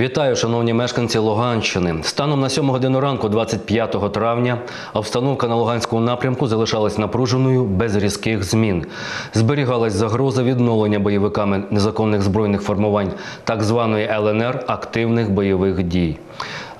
Вітаю, шановні мешканці Луганщини. Станом на 7 годину ранку, 25 травня, обстановка на Луганському напрямку залишалась напруженою без різких змін. Зберігалась загроза відновлення бойовиками незаконних збройних формувань так званої ЛНР активних бойових дій.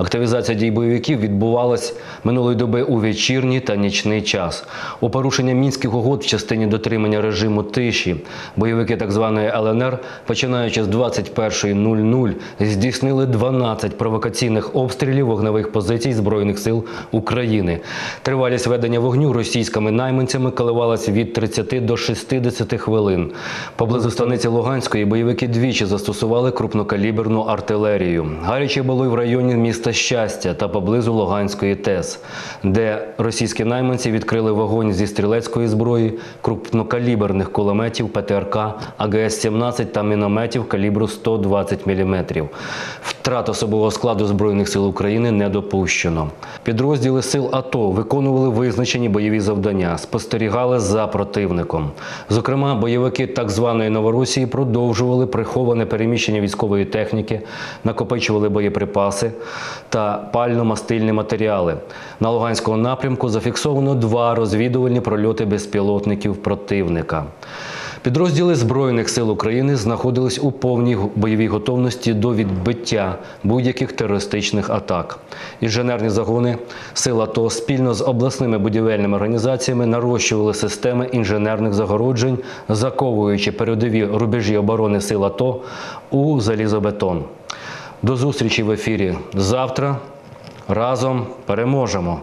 Активізація дій бойовиків відбувалась минулої доби у вечірній та нічний час. У порушення мінських угод в частині дотримання режиму тиші бойовики так званої ЛНР, починаючи з 21.00, здійснили 12 провокаційних обстрілів вогневих позицій Збройних сил України. Тривалість ведення вогню російськими найманцями коливалась від 30 до 60 хвилин. Поблизу станиці Луганської бойовики двічі застосували крупнокаліберну артилерію. Гаряче було й в районі міста Щастя та поблизу Луганської ТЕС, де російські найманці відкрили вогонь зі стрілецької зброї, крупнокаліберних кулеметів ПТРК, АГС-17 та мінометів калібру 120 мм. Втрат особового складу Збройних сил України не допущено. Підрозділи сил АТО виконували визначені бойові завдання, спостерігали за противником. Зокрема, бойовики так званої Новоросії продовжували приховане переміщення військової техніки, накопичували боєприпаси та пально-мастильні матеріали. На Луганському напрямку зафіксовано два розвідувальні прольоти безпілотників противника. Підрозділи Збройних сил України знаходились у повній бойовій готовності до відбиття будь-яких терористичних атак. Інженерні загони сил АТО спільно з обласними будівельними організаціями нарощували системи інженерних загороджень, заковуючи передові рубежі оборони сил АТО у залізобетон. До зустрічі в ефірі завтра. Разом переможемо!